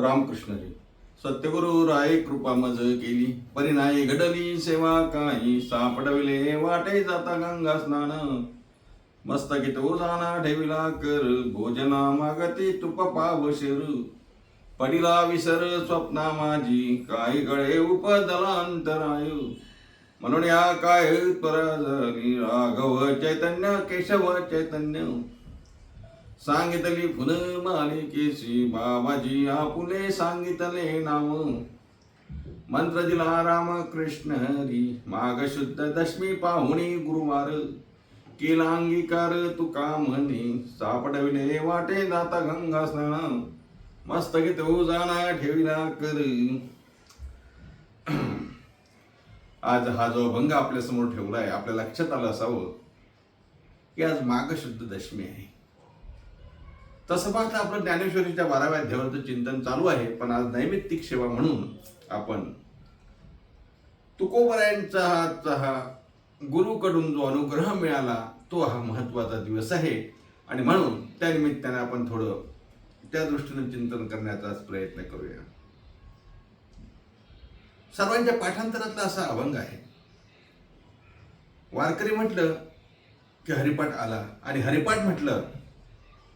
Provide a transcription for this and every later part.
रामकृष्णजी। सत्यगुरु राय कृपा मज केली परिणाई घडली सेवा काही सापडविले वाटे जाता गंगा स्नान। मस्तकी तो जाना ठेविला कर भोजना मागती तुप पाव शिर। पडिला विसर स्वप्ना माझी काही गळे उपदलांतराय। म्हणून या काय पराजली राघव चैतन्य केशव चैतन्य। सांगितली फुल मालिकेशी बाबाजी आपुले सांगितले नाव. मंत्र दिला रामकृष्ण हरी माघ शुद्ध दशमी पाहुणी गुरुवार. केला अंगीकार तुका म्हणे सापडविले वाटे जाता गंगा स्नान. मस्त गीत हो जाणा ठेविला कर. आज हा जो भंग आपल्यासमोर ठेवलाय आपल्या लक्षात आलं असावं की आज माघ शुद्ध दशमी आहे. तसं पाहता आपलं ज्ञानेश्वरीच्या बाराव्या अध्यायावरचं चिंतन चालू आहे. पण आज नैमित्तिक सेवा म्हणून आपण तुकोबरायांचा हा गुरुकडून जो अनुग्रह मिळाला तो हा महत्त्वाचा दिवस आहे. आणि म्हणून त्या निमित्ताने आपण थोडं त्या दृष्टीने चिंतन करण्याचाच प्रयत्न करूया. सर्वांच्या पाठांतरातला असा अभंग आहे. वारकरी म्हटलं की हरिपाठ आला आणि हरिपाठ म्हटलं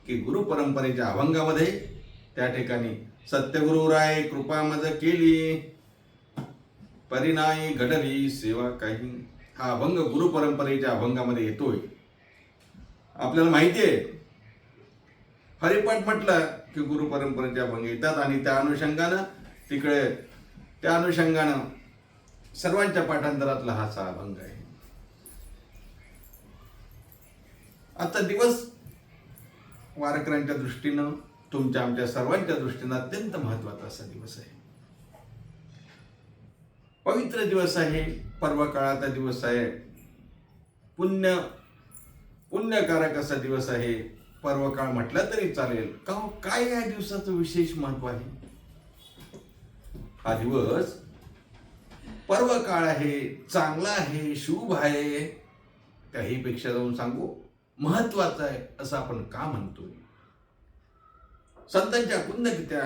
की गुरु परंपरेच्या अभंगामध्ये त्या ठिकाणी सत्यगुरु राय कृपा मज केली. परिणाई घडली सेवा काही. हा अभंग गुरु परंपरेच्या अभंगामध्ये येतोय. आपल्याला माहिती आहे हरिपाठ म्हटलं की गुरु परंपरेच्या अभंग येतात आणि त्या अनुषंगानं तिकडे त्या अनुषंगानं सर्वांच्या पाठांतरातला हा अभंग आहे. आता दिवस वारकऱ्यांच्या दृष्टीनं तुमच्या आमच्या सर्वांच्या दृष्टीनं अत्यंत महत्त्वाचा असा दिवस आहे. पवित्र दिवस आहे पर्व काळाचा दिवस आहे पुण्य पुण्यकारक असा दिवस आहे. पर्व काळ म्हटलं तरी चालेल का हो, काय या दिवसाचं विशेष महत्त्व आहे? हा दिवस पर्व काळ आहे चांगला आहे शुभ आहे. काहीपेक्षा जाऊन सांगू महत्वाचं आहे असं आपण का म्हणतोय? संतांच्या पुण्यकित्या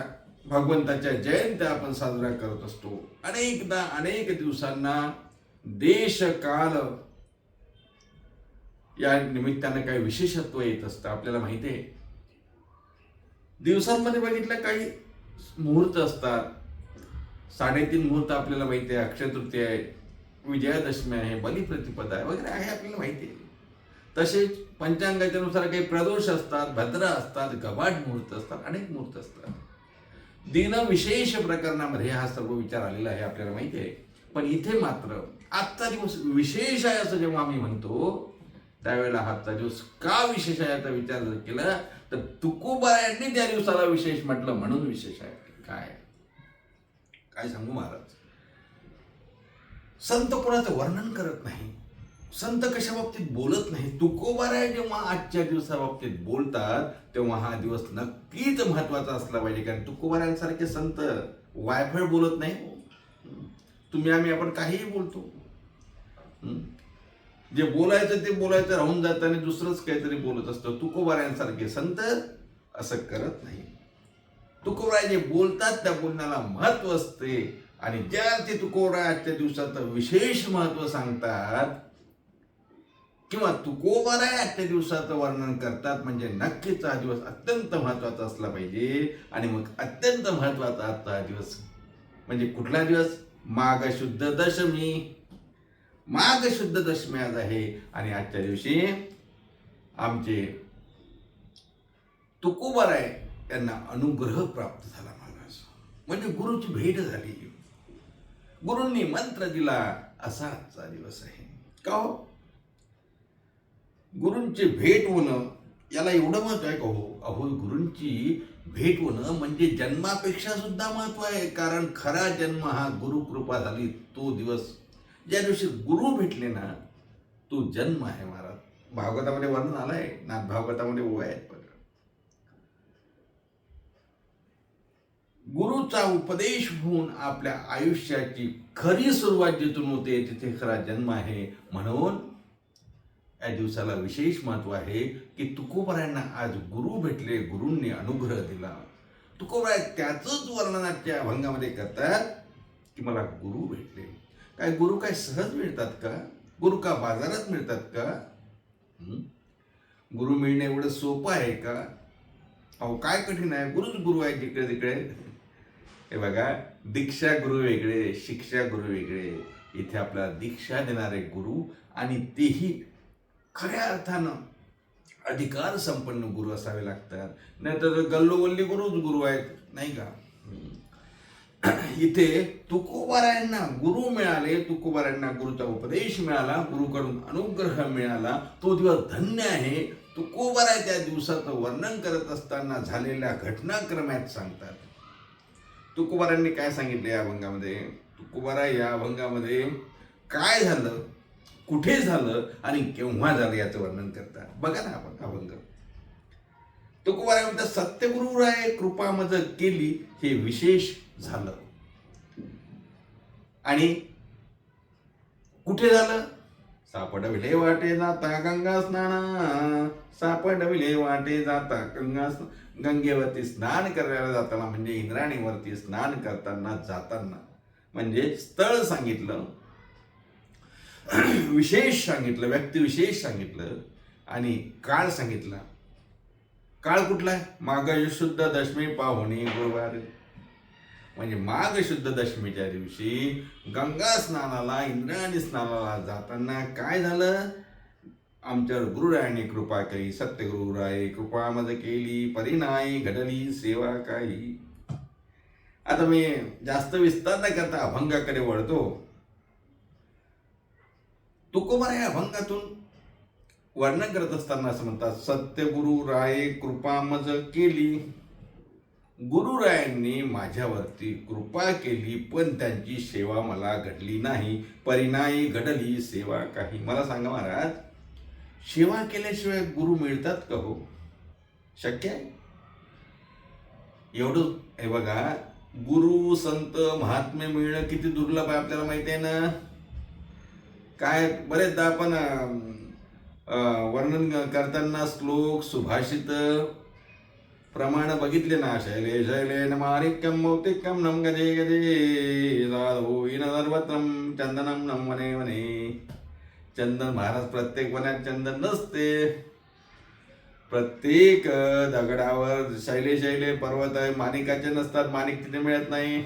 भगवंताच्या जयंत्या आपण साजरा करत असतो. अनेकदा अनेक दिवसांना देश काल या निमित्तानं काही विशेषत्व येत असतं. आपल्याला माहिती आहे. दिवसांमध्ये बघितलं काही मुहूर्त असतात. साडेतीन मुहूर्त आपल्याला माहिती आहे. अक्षय तृतीय आहे विजयादशमी आहे बलिप्रतिपदा आहे वगैरे आहे आपल्याला माहिती आहे. तसेच पंचांगाच्या नुसार काही प्रदोष असतात भद्र असतात गबाड मुहूर्त असतात अनेक मुहूर्त असतात. दिन विशेष प्रकरणामध्ये हा सर्व विचार आलेला आहे आपल्याला माहिती आहे. पण इथे मात्र आजचा दिवस विशेष आहे असं जेव्हा आम्ही म्हणतो त्यावेळेला आजचा दिवस का विशेष आहे याचा विचार जर केला तर तुकोबायांनी त्या दिवसाला विशेष म्हटलं म्हणून विशेष आहे. काय? काय सांगू महाराज? संत कोणाचं वर्णन करत नाही? संत कशा बाबतीत बोलत नाही तुकोबाराय जेव्हा आजच्या दिवसाबाबतीत बोलतात तेव्हा हा दिवस नक्कीच महत्त्वाचा असला पाहिजे. कारण तुकोबारायांसारखे संत वायफळ बोलत नाही. तुम्ही आम्ही आपण काहीही बोलतो. जे बोलायचं ते बोलायचं राहून जातं आणि दुसरंच काहीतरी बोलत असतं. तुकोबारायांसारखे संत असं करत नाही. तुकोबराय जे बोलतात त्या बोलण्याला महत्त्व असते. आणि ज्या ते तुकोबराय आजच्या दिवसाचं विशेष महत्त्व सांगतात किंवा तुकोबाराय आजच्या दिवसाचं वर्णन करतात म्हणजे नक्कीच हा दिवस अत्यंत महत्त्वाचा असला पाहिजे. आणि मग अत्यंत महत्त्वाचा आजचा हा दिवस म्हणजे कुठला दिवस? माघ शुद्ध दशमी. माघ शुद्ध दशमी आज आहे. आणि आजच्या दिवशी आमचे तुकोबाराय यांना अनुग्रह प्राप्त झाला महाराज म्हणजे गुरुची भेट झाली. गुरूंनी मंत्र दिला असा आजचा दिवस आहे. का हो? गुरूंची भेट होणं याला एवढं महत्त्व आहे का? हो अहो गुरूंची भेट होणं म्हणजे जन्मापेक्षा सुद्धा महत्त्व आहे. कारण खरा जन्म हा गुरुकृपा झाली तो दिवस. ज्या दिवशी गुरु भेटले ना तो जन्म आहे महाराज. भागवतामध्ये वर्णन आलंय. नाथ भागवतामध्ये ओव्या आहेत गुरुचा उपदेश होऊन आपल्या आयुष्याची खरी सुरुवात जिथून होते तिथे खरा जन्म आहे म्हणून या दिवसाला विशेष महत्त्व आहे की तुकोबरायांना आज गुरु भेटले गुरूंनी अनुग्रह दिला. तुकोबराय त्याचंच वर्णनाच्या अभंगामध्ये करतात की मला गुरु भेटले. काय गुरु काय सहज मिळतात का? गुरु का बाजारात मिळतात का? गुरु मिळणे एवढं सोपं आहे का? अहो काय कठीण आहे? गुरुच गुरु आहे जिकडे तिकडे हे बघा दीक्षा गुरु वेगळे शिक्षा गुरु वेगळे. इथे आपल्याला दीक्षा देणारे गुरु आणि तेही खऱ्या अर्थानं अधिकार संपन्न गुरु असावे लागतात. नाहीतर गल्लोगल्ली गुरुच गुरु आहेत नाही का? इथे तुकोबारायांना गुरु मिळाले तुकोबारायांना गुरुचा उपदेश मिळाला गुरुकडून अनुग्रह मिळाला तो दिवस धन्य आहे. तुकोबाराय त्या दिवसाचं वर्णन करत असताना झालेल्या घटनाक्रमात सांगतात. तुकोबारांनी काय सांगितले या अभंगामध्ये तुकोबारा या अभंगामध्ये काय झालं? कुठे झालं आणि केव्हा झालं याचं वर्णन करतात. बघा ना आपण अभंग. तुकोबारा म्हणतात सत्यगुरु राय कृपा मज केली हे विशेष झालं. आणि कुठे झालं? सापडविले वाटे जाता गंगा स्नान. सापडविले वाटे जाता गंगा गंगेवरती स्नान करायला जाताना म्हणजे इंद्राणीवरती स्नान करताना जाताना म्हणजे स्थळ सांगितलं. विशेष सांगितलं व्यक्तिविशेष सांगितलं आणि काळ सांगितला. काळ कुठला आहे? माग शुद्ध दशमी पाहुणे गुरुवार. म्हणजे माघ शुद्ध दशमीच्या दिवशी गंगा स्नानाला इंद्राणी स्नानाला जाताना काय झालं? आमच्यावर गुरुरायाने कृपा केली सत्यगुरुराये कृपा मज केली परिणाय घडली सेवा काही. आता मी जास्त विस्तार न करता अभंगाकडे वळतो. तुकोबार या अभंगातून वर्णन करत असताना असं म्हणतात सत्यगुरु राय कृपा मज केली. गुरुरायांनी माझ्यावरती कृपा केली पण त्यांची सेवा मला घडली नाही परिणाई घडली सेवा काही. मला सांगा महाराज सेवा केल्याशिवाय गुरु मिळतात का हो? शक्य आहे? एवढं हे बघा गुरु संत महात्मे मिळणं किती दुर्लभ आहे आपल्याला माहिती आहे ना? काय बरेचदा आपण वर्णन करताना श्लोक सुभाषित प्रमाण बघितले ना शैले शैले मारिक्यम मौतिक्यम नम गजे गजे साधून सर्वत्रम चंदनम नम वने वने. चंदन महाराज प्रत्येक वनात चंदन नसते. प्रत्येक दगडावर शैले शैले पर्वत आहे माणिकाचे नसतात माणिक तिथे मिळत नाही.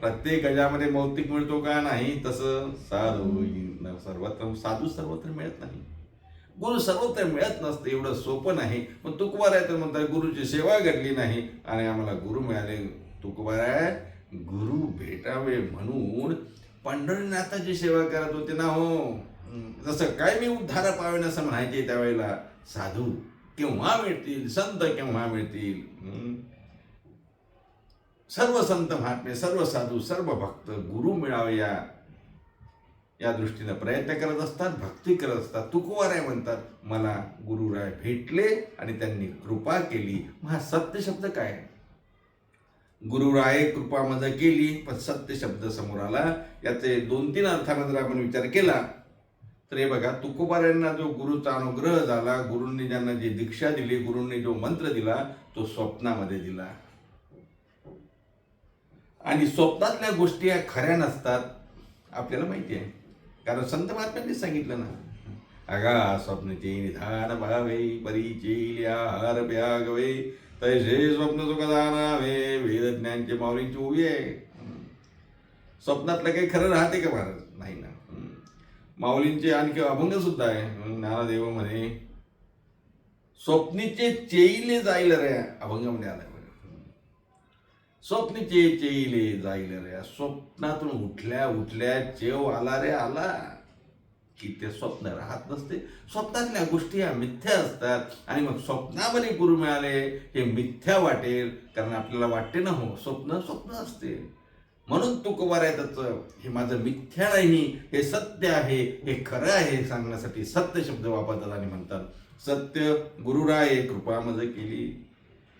प्रत्येक गजामध्ये मौतिक मिळतो का नाही तसं साधू सर्वत्र साधू सर्वत्र मिळत नाही. गुरु सर्वत्र मिळत नसतं एवढं सोपं नाही. पण तुकवार आहे तर म्हणतात गुरुची सेवा घडली नाही. आणि आम्हाला गुरु मिळाले तुकवार आहे गुरु भेटावे म्हणून पंढरीनाथाची सेवा करत होते ना हो. जसं काय मी उद्धार पावेन असं म्हणायचे त्यावेळेला साधू केव्हा मिळतील संत केव्हा मिळतील? सर्व संत महात्मे सर्व साधू सर्व भक्त गुरु मिळावे या या दृष्टीनं प्रयत्न करत असतात भक्ती करत असतात. तुकवाराय म्हणतात मला गुरुराय भेटले आणि त्यांनी कृपा केली. मग हा सत्य शब्द काय? गुरुराय कृपा मजा केली पण सत्य शब्द समोर आला. याचे दोन तीन अर्थानं जर आपण विचार केला तर हे बघा तुकोबाऱ्यांना जो गुरुचा अनुग्रह झाला गुरूंनी ज्यांना जी दीक्षा दिली गुरूंनी जो मंत्र दिला तो स्वप्नामध्ये दिला. आणि स्वप्नातल्या गोष्टी या खऱ्या नसतात आपल्याला माहिती आहे. कारण संत महात्म्यांनी सांगितलं ना अगा स्वप्नचे निधान भावे परीचे आहार प्यागवे तैसे स्वप्न सुखदानावे वेदज्ञानचे माऊलींची उभी आहे. स्वप्नातलं काही खरं राहते का महाराज? नाही ना. माऊलींचे आणखी अभंग सुद्धा आहे. हम्म, ज्ञानदेव म्हणे स्वप्नीचे चेईले जाईल रे अभंग म्हणजे आलं. स्वप्नीचे चेईले जाईल रे स्वप्नातून उठल्या उठल्या चेव आला रे आला. की ते स्वप्न राहत नसते. स्वप्नातल्या गोष्टी ह्या मिथ्या असतात. आणि मग स्वप्नामध्ये गुरु मिळाले हे मिथ्या वाटेल. कारण आपल्याला वाटते ना हो स्वप्न स्वप्न असते. म्हणून तुकोबार आहे त्याचं हे माझं मिथ्या नाही हे सत्य आहे हे खरं आहे सांगण्यासाठी सत्य शब्द वापरतात आणि म्हणतात सत्य गुरुराय कृपा मज केली.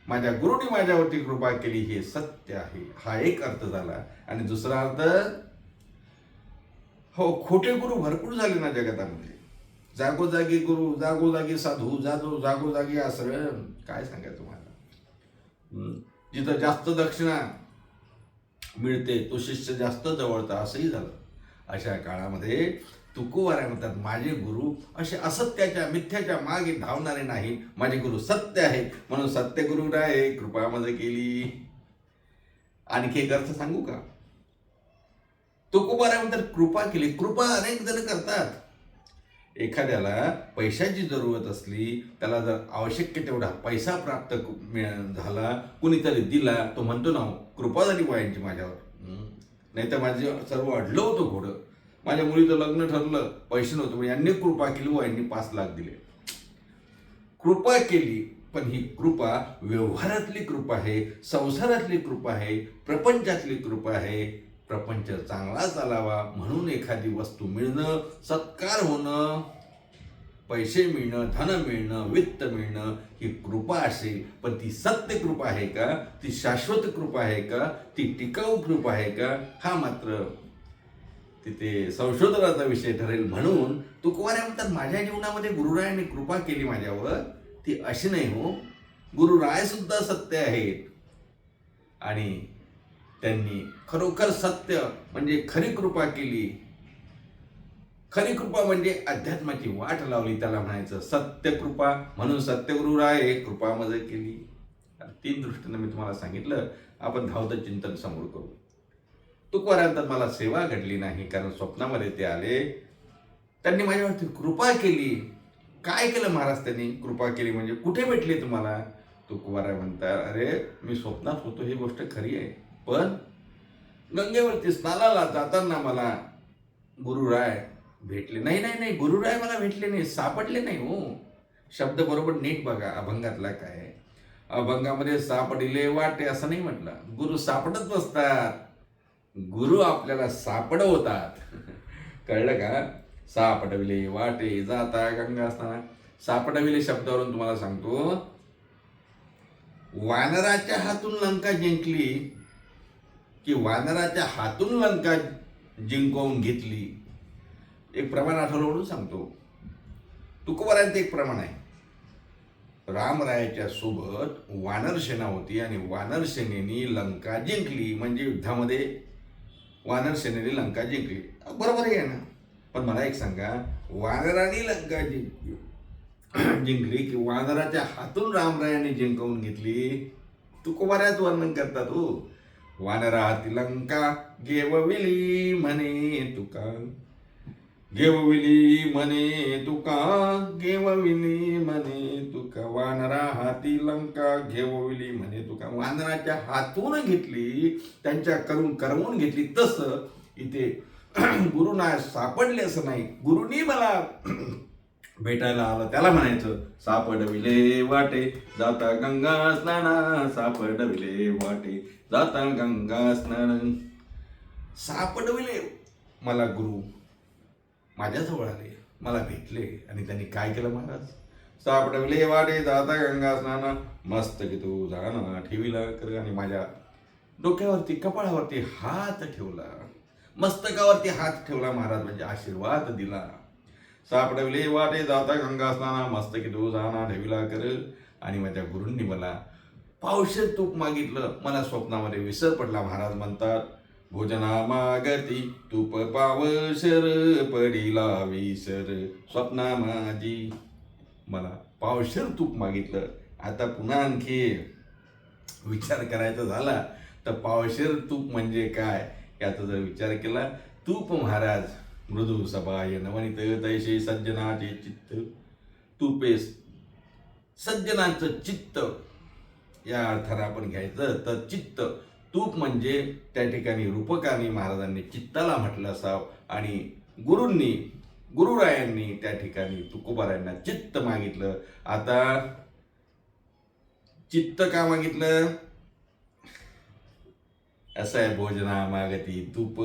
माझ्या गुरुनी माझ्यावरती कृपा केली हे सत्य आहे. हा एक अर्थ झाला. आणि दुसरा अर्थ हो खोटे गुरु भरपूर झाले ना जगतामध्ये. जागोजागी गुरु जागोजागी साधू जागो जागोजागी आश्रम काय सांगायचं तुम्हाला? जिथं जास्त दक्षिणा मिळते तो शिष्य जास्त जवळता असंही झालं. अशा काळामध्ये तुकोवाऱ्या म्हणतात माझे गुरु असे असत्याच्या मिथ्याच्या मागे धावणारे नाही माझे गुरु सत्य आहे म्हणून सत्य गुरु राय कृपा माझं केली. आणखी एक अर्थ सांगू का? तुकोबाऱ्या म्हणतात कृपा केली. कृपा अनेक जण करतात. एखाद्याला पैशाची जरूरत असली त्याला जर आवश्यक तेवढा पैसा प्राप्त झाला कुणीतरी दिला तो म्हणतो ना कृपा झाली वयांची माझ्यावर. नाही तर माझे सर्व अडलं होतं घोडं. माझ्या मुलीचं लग्न ठरलं पैसे नव्हते मग यांनी कृपा केली व यांनी पाच लाख दिले. कृपा केली पण ही कृपा व्यवहारातली कृपा आहे संसारातली कृपा आहे प्रपंचातली कृपा आहे. प्रपंच चांगला चालावा म्हणून एखादी वस्तू मिळणं सत्कार होणं पैसे मिळणं धन मिळणं वित्त मिळणं ही कृपा असेल पण ती सत्य कृपा आहे का? ती शाश्वत कृपा आहे का? ती टिकाऊ कृपा आहे का? हा मात्र तिथे संशोधनाचा विषय ठरेल म्हणून तुकवाऱ्या म्हणतात माझ्या जीवनामध्ये गुरुरायाने कृपा केली माझ्यावर. ती अशी नाही हो. गुरुराय सुद्धा सत्य आहेत. आणि त्यांनी खरोखर सत्य म्हणजे खरी कृपा केली. खरी कृपा म्हणजे अध्यात्माची वाट लावली. त्याला म्हणायचं सत्य कृपा. म्हणून सत्यगुरु राय कृपा मज केली. तीन दृष्टीनं मी तुम्हाला सांगितलं. आपण धावतं चिंतन समोर करू. तुकवाऱ्यांतर मला सेवा घडली नाही कारण स्वप्नामध्ये ते आले. त्यांनी माझ्यावरती कृपा केली. काय केलं महाराज त्यांनी? कृपा केली म्हणजे कुठे भेटले तुम्हाला? तुकवारा म्हणतात अरे मी स्वप्नात होतो ही गोष्ट खरी आहे. पण गंगेवरती स्नानाला जाताना मला गुरुराय भेटले नाही नाही नाही गुरुराय मला भेटले नाही सापडले नाही हो. शब्द बरोबर नीट बघा अभंगातला काय अभंगामध्ये सापडले वाटे असं नाही म्हटलं. गुरु सापडत बसतात. गुरु आपल्याला सापडवतात. कळलं का? सापडविले वाटे जाता गंगा असताना सापडविले शब्दावरून तुम्हाला सांगतो वानराच्या हातून लंका जिंकली की वानराच्या हातून लंका जिंकवून घेतली. एक प्रमाण आठवलं म्हणून सांगतो. तुकोबारांचं एक प्रमाण आहे. रामरायाच्या सोबत वानर सेना होती आणि वानर सेनेनी लंका जिंकली. म्हणजे युद्धामध्ये वानर सेनेने लंका जिंकली. बरोबर आहे ना. पण मला एक सांगा वानराने लंका जिंकली. जिंकली की वानराच्या हातून रामरायाने जिंकवून घेतली? तुकोबाऱ्यात वर्णन करतात हो. वानरा हाती लंका गेवविली म्हणे तुका. गेवविली म्हणे तुका गेवविली म्हणे तुका. वानरा हाती लंका घेवविली म्हणे तुका. वानराच्या हातून घेतली त्यांच्या करून करवून घेतली. तसं इथे गुरुना सापडले असं नाही. गुरुनी मला भेटायला आलं. त्याला म्हणायचं सापडविले वाटे जाता गंगा स्नाना. सापडविले वाटे जाता गंगा स्नान. सापडविले. मला गुरु माझ्याजवळ आले मला भेटले आणि त्यांनी काय केलं महाराज? सापडविले वाटे जाता गंगा स्नान मस्त की तू जाना ठेवीला कर आणि माझ्या डोक्यावरती कपाळावरती हात ठेवला. मस्तकावरती हात ठेवला महाराज म्हणजे आशीर्वाद दिला. सापडविले वाटे जाता गंगा स्नाना मस्त की तू जाना ठेवीला कर. आणि माझ्या गुरूंनी मला पावशे तूप मागितलं. मला स्वप्नामध्ये विसर पडला महाराज म्हणतात. भोजनामागती तूप पावशर पडिला विसर. स्वप्ना माझी. मला पावशर तूप मागितलं. आता पुन्हा आणखी विचार करायचा झाला तर पावशर तूप म्हणजे काय? याचा जर विचार केला तूप महाराज मृदू सभाय नवनीत तैसे सज्जनाचे चित्त. तूपे सज्जनाचं चित्त. या अर्थानं आपण घ्यायचं तर चित्त. तूप म्हणजे त्या ठिकाणी रूपकानी महाराजांनी चित्ताला म्हटलं असावं आणि गुरूंनी गुरुरायांनी त्या ठिकाणी तुकोबारायांना चित्त मागितलं. आता चित्त का मागितलं? असं आहे भोजना मागती तूप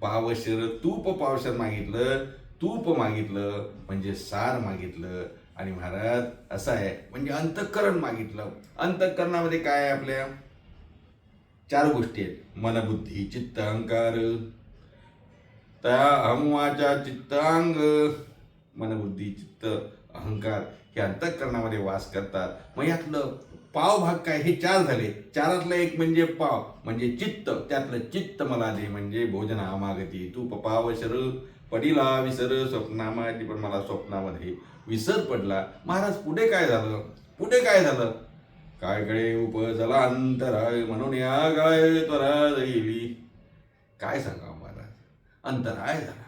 पावशर तूप पावशर मागितलं. तूप मागितलं म्हणजे सार मागितलं. आणि महाराज असं आहे म्हणजे अंतःकरण मागितलं. अंतःकरणामध्ये काय आहे आपल्या? चार गोष्टी आहेत. मनबुद्धी चित्त अहंकार त्या अहमवाच्या चित्तांग. मनबुद्धी चित्त अहंकार हे अंतःकरणामध्ये वास करतात. मग यातलं पाव भाग काय? हे चार झाले. चारातलं एक म्हणजे पाव म्हणजे चित्त. त्यातलं चित्त मला दे म्हणजे भोजन आमागती तू. पपाव शर पडिला विसर स्वप्नामाची पण मला स्वप्नामध्ये विसर पडला. महाराज पुढे काय झालं? पुढे काय झालं? काय गळे उपजला अंतराय म्हणून या गाय त्वरा जाईली काय सांगा महाराज? अंतराय झाला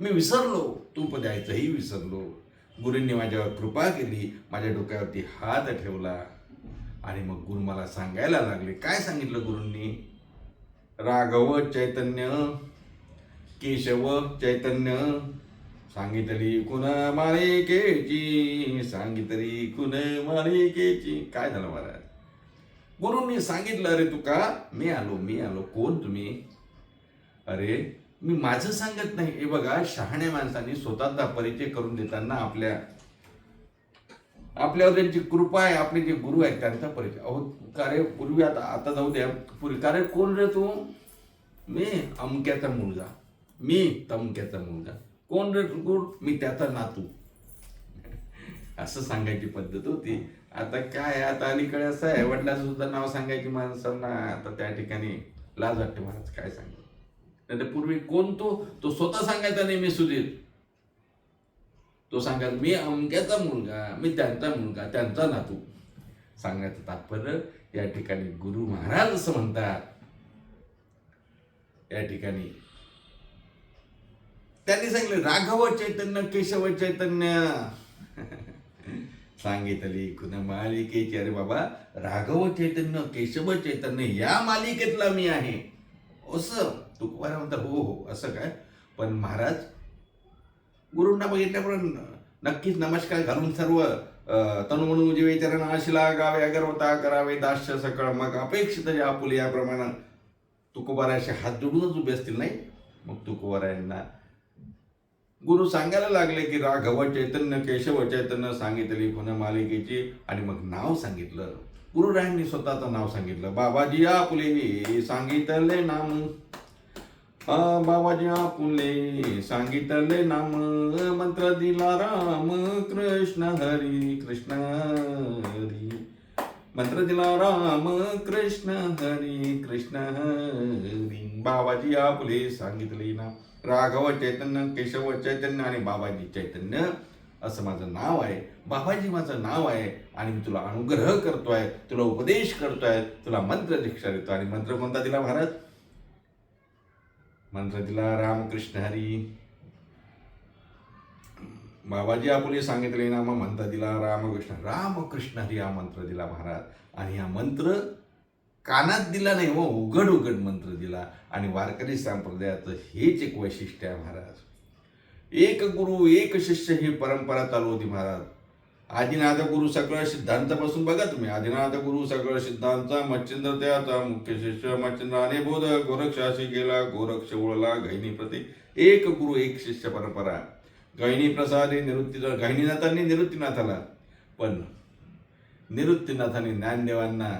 मी विसरलो तूप द्यायचंही विसरलो. गुरूंनी माझ्यावर कृपा केली माझ्या डोक्यावरती हात ठेवला. आणि मग गुरु मला सांगायला लागले. काय सांगितलं गुरूंनी? राघव चैतन्य केशव चैतन्य सांगितली कुण मालिकेची सांगितली कुण मालिकेची काय झालं महाराज? मी सांगितलं अरे तुका मी आलो मी आलो. कोण तुम्ही? अरे मी माझं सांगत नाही. हे बघा शहाण्या माणसांनी स्वतःचा परिचय करून देताना आपल्या आपल्यावर त्यांची कृपा आहे आपले जे गुरु आहेत त्यांचा परिचय. अहो का पूर्वी आता आता जाऊ द्या. पूर्वी का कोण रे तू? मी अमक्याचा मुलगा. मी तमक्याचा मुलगा. कोण रे तू कोण मी त्याचा नातू. असं सांगायची पद्धत होती. आता काय आता अलीकडे असं आहे. वडिलाचं सुद्धा नाव सांगायची माणसांना आता त्या ठिकाणी लाज वाटते महाराज काय सांग? नाही पूर्वी कोण तो? तो स्वतः सांगायचा नाही मी सुधीर. तो सांगा मी अमक्याचा मुलगा मी त्यांचा मुलगा त्यांचा नातू. सांगायचं तात्पर्य या ठिकाणी गुरु महाराज असं म्हणतात. या ठिकाणी त्यांनी सांगितलं राघव चैतन्य केशव चैतन्य. सांगितली कुण मालिकेची अरे बाबा राघव चैतन्य केशव चैतन्य या मालिकेतला मी आहे. असं. तुकवारा म्हणतात हो हो असं काय? पण महाराज गुरुंना बघितल्याप्रमाणे नक्कीच नमस्कार घालून सर्व तनु म्हणून जीवे चरण आशिला गावे अगरवता करावे दास्य सकळ मग अपेक्षित जे आपुले याप्रमाणे तुकोबाराशी हात जोडूनच उभे असतील नाही? मग तुकोबारायांना गुरु सांगायला लागले की राघव चैतन्य केशव चैतन्य सांगितली पुन्हा मालिकेची आणि मग नाव सांगितलं. गुरुरायांनी स्वतःचं नाव सांगितलं. बाबाजी आपुले सांगितले नाम. बाबाजी आपुले सांगितले नाम. मंत्र दिला राम कृष्ण हरी कृष्ण हरी. मंत्र दिला राम कृष्ण हरी कृष्ण हरी. बाबाजी आपुले सांगितले ना राघव चैतन्य केशव चैतन्य आणि बाबाजी. चैतन्य असं माझं नाव आहे. बाबाजी माझं नाव आहे आणि मी तुला अनुग्रह करतो आहे तुला उपदेश करतो आहे तुला मंत्र दीक्षा देतो आणि मंत्र कोणता दिला भारत? मंत्र दिला रामकृष्ण हरी. बाबाजी आपुले सांगितले ना मग मंत्र दिला रामकृष्ण. रामकृष्ण हरी हा मंत्र दिला महाराज आणि हा मंत्र कानात दिला नाही हो उघड उघड मंत्र दिला. आणि वारकरी संप्रदायाचं हेच एक वैशिष्ट्य आहे महाराज. एक गुरु एक शिष्य ही परंपरा चालू होती महाराज. आदिनाथ गुरु सगळं सिद्धांतापासून बघा तुम्ही. आदिनाथ गुरु सगळं सिद्धांत मच्छिंद्र त्याचा मुख्य शिष्य मच्छिंद्र आणि बोध गोरक्षाशी गेला गोरक्ष ओळला गहिनी प्रती. एक गुरु एक शिष्य परंपरा. गैनी प्रसादे निवृत्ती गहिनीनाथांनी निवृत्तीनाथाला पण निवृत्तीनाथांनी ज्ञानदेवांना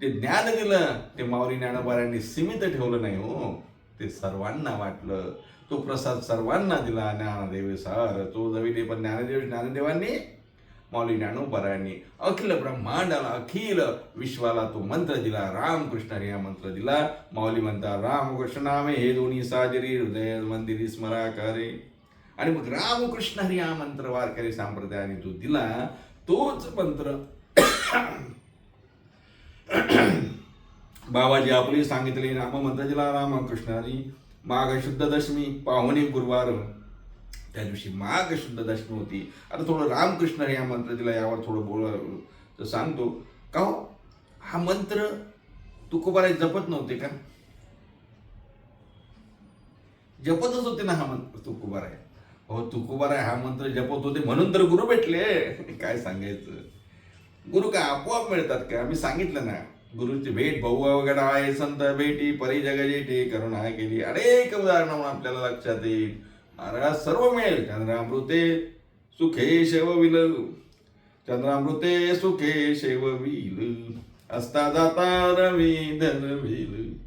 जे ज्ञान दिलं ते माऊली ज्ञानोबाऱ्यांनी सीमित ठेवलं नाही हो. ते सर्वांना वाटलं. तो प्रसाद सर्वांना दिला ज्ञानदेव सर. तो जविले पण ज्ञानदेव ज्ञानदेवांनी माऊली ज्ञानोबाऱ्यांनी अखिल ब्रह्मांडाला अखिल विश्वाला तो मंत्र दिला रामकृष्ण हा मंत्र दिला. माऊली म्हणता रामकृष्ण नामे हे दोन्ही साजरी हृदय मंदिरी स्मरा करे आणि मग रामकृष्ण हरी हा मंत्र वारकरी संप्रदायाने जो दिला तोच मंत्र बाबाजी आपले सांगितले नाम मंत्र दिला रामकृष्ण माघ शुद्ध दशमी पावनी गुरुवार. त्या दिवशी माघ शुद्ध दशमी होती. आता थोडं रामकृष्ण या हा मंत्र दिला यावर थोडं बोला तर सांगतो. का हो? हा मंत्र तुकोबाला जपत नव्हते का? जपतच होते ना हा मंत्र तुकोबाराय हो तुकोबाराय हा मंत्र जपत होते म्हणून तर गुरु भेटले. काय सांगायचं? गुरु काय आपोआप मिळतात का आम्ही सांगितलं ना गुरुची भेट भाऊ वगैरे आहे संत भेटी परी जगजेटी करुणा केली. अनेक उदाहरणं आपल्याला लक्षात येईल. अरा सर्व मिळेल. चंद्रामृते सुखे शेवविल. चंद्रामृते सुखे शेवविल. असता जाता रवी धनविल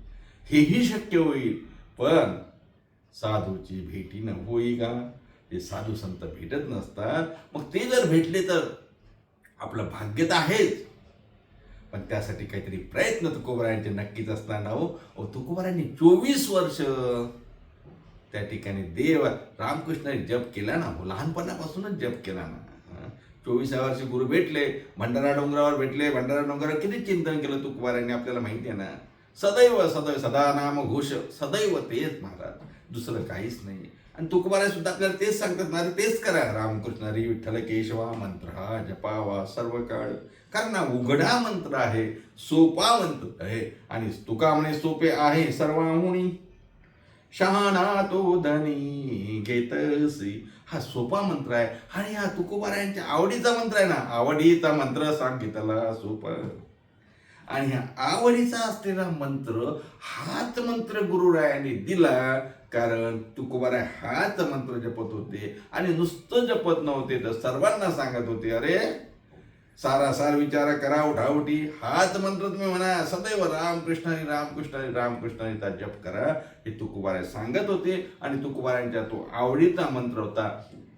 हेही शक्य होईल. पण साधूची भेटी न होई का? ते साधू संत भेटत नसतात. मग ते जर भेटले तर? आपलं भाग्य तर आहेच. पण त्यासाठी काहीतरी प्रयत्न तुकोबारायांचे नक्कीच असणार ना हो. अहो, तुकोबारायांनी चोवीस वर्ष त्या ठिकाणी देव रामकृष्णाने जप केला ना हो. लहानपणापासूनच जप केला ना. चोवीसा चोवीसाव्या वर्षी गुरु भेटले भंडारा डोंगरावर भेटले भंडारा डोंगरावर किती चिंतन केलं तुकोबारायांनी आपल्याला माहिती आहे ना. सदैव सदैव सदा नाम घोष सदैव तेच महाराज. दुसरं काहीच नाही. आणि तुकोबारा सुद्धा आपल्याला तेच सांगतात ना तेच करा. रामकृष्ण हरी विठ्ठल केशवा मंत्र हा जपावा सर्व काळ. कारण ना उघडा मंत्र आहे सोपा मंत्र आहे आणि तुका म्हणे सोपे आहे सर्वाहुनी. शहाणा तो धनी घेतसी. हा सोपा मंत्र आहे. आणि हा तुकोबारायांच्या आवडीचा मंत्र आहे ना आवडीचा मंत्र सांगितला सोपा. आणि हा आवडीचा असलेला मंत्र हाच मंत्र गुरुरायांनी दिला कारण तुकोबारा हाच मंत्र जपत होते आणि नुसतं जपत नव्हते तर सर्वांना सांगत होते अरे सारासार विचार करा उठाउठी हाच मंत्र तुम्ही म्हणा सदैव रामकृष्ण हरी रामकृष्ण हरी रामकृष्ण हरीचा जप करा हे तुकोबारा सांगत होते. आणि तुकोबारायांचा तो आवडीचा मंत्र होता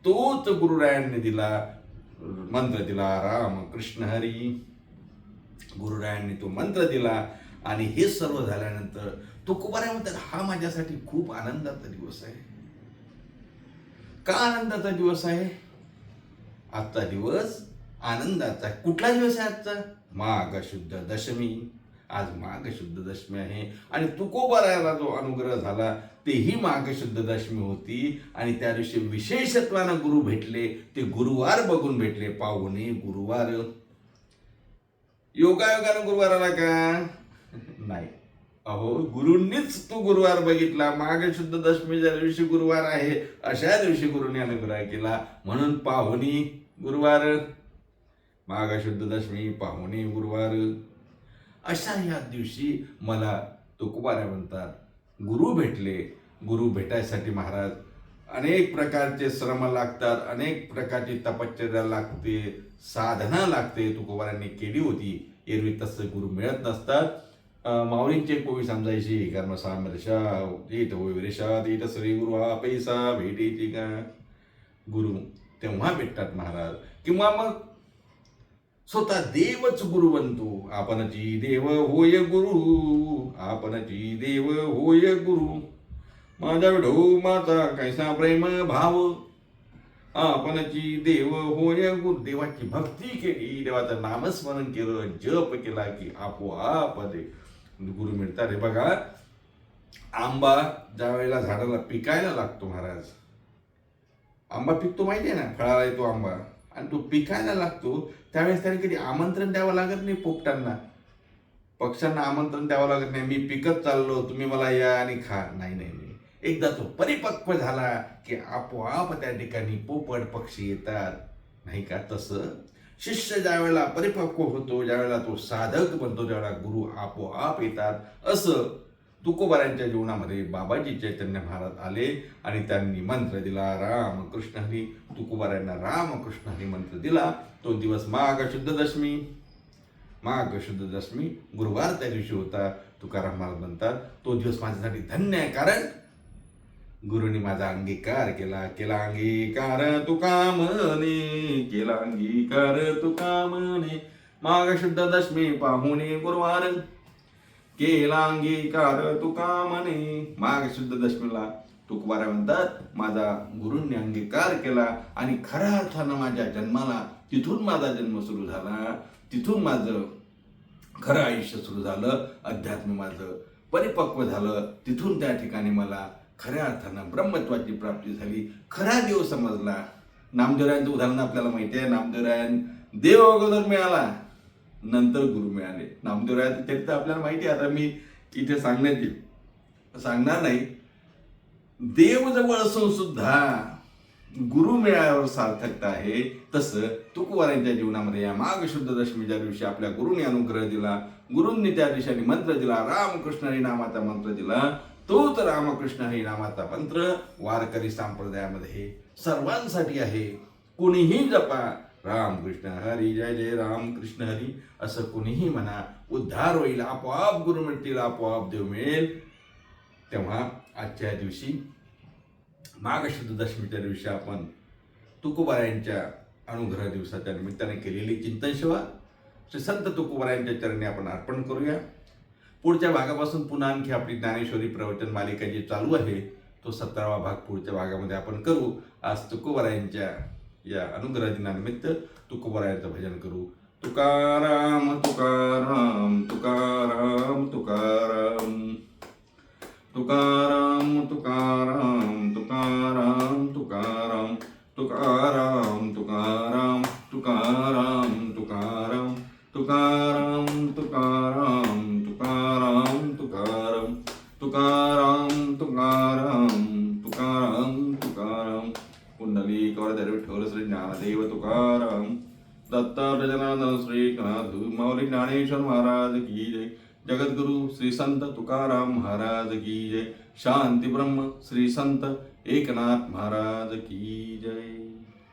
तोच गुरुरायांनी दिला मंत्र दिला राम कृष्ण हरी. गुरुरायांनी तो मंत्र दिला आणि हे सर्व झाल्यानंतर तुकोबाराय म्हणतात हा माझ्यासाठी खूप आनंदाचा दिवस आहे. का आनंदाचा दिवस आहे? आजचा दिवस आनंदाचा आहे. कुठला दिवस आहे आजचा? माघ शुद्ध दशमी. आज माघ शुद्ध दशमी आहे. आणि तुकोबारायला जो अनुग्रह झाला तेही माघ शुद्ध दशमी होती. आणि त्या दिवशी विशेषत्वानं गुरु भेटले. ते गुरुवार बघून भेटले. पाहुणे गुरुवार. योगायोगानं गुरुवार आला का? नाही. अहो गुरुंनीच तो गुरुवार बघितला. मागे शुद्ध दशमीच्या दिवशी गुरुवार आहे. अशा दिवशी गुरुने अनुग्रह केला. म्हणून पाहुणी गुरुवार. माघ शुद्ध दशमी पाहुणी गुरुवार. अशा ह्या दिवशी मला तुकोबाऱ्या म्हणतात गुरु भेटले. गुरु भेटायसाठी महाराज अनेक प्रकारचे श्रम लागतात अनेक प्रकारची तपश्चर्या लागते साधना लागते. तुकोबारांनी केली होती. एरवी तसं गुरु मिळत नसतात. माऊलींचे एक समजायची कर्म सामरशा येत विरेशात येत श्री गुरु हा पैसा भेटीची का गुरु तेव्हा भेटतात महाराज. किंवा मग स्वतः देवच गुरु बनतो. आपणची देव होय गुरु आपणची देव होय गुरु. माझा विढो माता कैसा प्रेम भाव. आपणची देव होय गुरु. देवाची भक्ती केली देवाचं नामस्मरण केलं जप केला की आपोआप देव म्हणजे गुरु मिळतात. हे बघा आंबा ज्या वेळेला झाडाला पिकायला लागतो महाराज आंबा पिकतो माहिती आहे ना फळाला येतो आंबा. आणि तो पिकायला लागतो त्यावेळेस त्याने कधी आमंत्रण द्यावं लागत नाही पोपटांना. पक्ष्यांना आमंत्रण द्यावं लागत नाही मी पिकत चाललो तुम्ही मला या आणि खा. नाही नाही नाही. एकदा तो परिपक्व झाला की आपोआप त्या ठिकाणी पोपट पक्षी येतात. नाही का? तसं शिष्य ज्या वेळेला परिपक्व होतो ज्यावेळेला तो साधक बनतो त्यावेळेला गुरु आपोआप येतात. असं तुकोबारांच्या जीवनामध्ये बाबाजी चैतन्य महाराज आले आणि त्यांनी मंत्र दिला राम कृष्ण हरी. तुकोबारांना राम कृष्ण हरी मंत्र दिला. तो दिवस माघ शुद्ध दशमी. माघ शुद्ध दशमी गुरुवार त्या दिवशी होता. तुकाराम महाराज म्हणतात तो दिवस माझ्यासाठी धन्य आहे कारण गुरुनी माझा अंगीकार केला केला अंगीकार तुका म्हणे? केला अंगीकार तुका म्हणे? माघ शुद्ध दशमी पाहुणे गुरुवार. केला अंगीकार तुका म्हणे? माघ शुद्ध दशमीला तुकबारा म्हणतात माझा गुरुंनी अंगीकार केला आणि खऱ्या अर्थानं माझ्या जन्माला तिथून माझा जन्म सुरू झाला. तिथून माझं खरं आयुष्य सुरू झालं अध्यात्म माझं परिपक्व झालं. तिथून त्या ठिकाणी मला खऱ्या अर्थानं ब्रह्मत्वाची प्राप्ती झाली. खरा देव समजला. नामदेवरायांचं उदाहरण आपल्याला माहिती आहे. नामदेवरायन देव अगोदर मिळाला नंतर गुरु मिळाले. नामदेवरायाचं चरित्र आपल्याला माहिती आहे. आता मी इथे सांगण्याची सांगणार नाही. देव जवळ असून सुद्धा गुरु मिळाल्यावर सार्थकता आहे. तसं तुकवारांच्या जीवनामध्ये या माघ शुद्ध दशमीच्या दिवशी आपल्या गुरुने अनुग्रह दिला. गुरूंनी त्या दिवशी मंत्र दिला. रामकृष्ण नामाचा मंत्र दिला. तोच रामकृष्ण हरी नामाचा मंत्र वारकरी संप्रदायामध्ये सर्वांसाठी आहे. कुणीही जपा रामकृष्ण हरी जय जय रामकृष्ण हरी असं कुणीही म्हणा उद्धार होईल आपोआप गुरु मिळतील आपोआप देव मिळेल. तेव्हा आजच्या दिवशी माघशुद्ध दशमीच्या दिवशी आपण तुकोबारायांच्या अनुग्रह दिवसाच्या निमित्ताने केलेली चिंतन सेवा श्री संत तुकोबारायांच्या चरणी आपण अर्पण करूया. पुढच्या भागापासून पुन्हा आणखी आपली ज्ञानेश्वरी प्रवचन मालिका जी चालू आहे तो सतरावा भाग पुढच्या भागामध्ये आपण करू. आज तुकोबरायांच्या या अनुग्रह दिनानिमित्त तुकोबरायांचं भजन करू. तुकाराम तुकाराम तुकाराम तुकाराम. तुकाराम तुकाराम तुकाराम तुकाराम. तुकाराम तुकाराम तुकाराम तुकाराम. तुकाराम तुकाराम. तुकाराम तुकाराम तुकाराम तुकाराम. कुंडली कवरधर ठोर श्री ज्ञानदेव तुकाराम. दत्ता दत्तात्रजनाथ श्री कनाथ माऊली ज्ञानेश्वर महाराज की जय. जगद्गुरु श्री संत तुकाराम महाराज की जय. शांती ब्रह्म श्री संत एकनाथ महाराज की जय.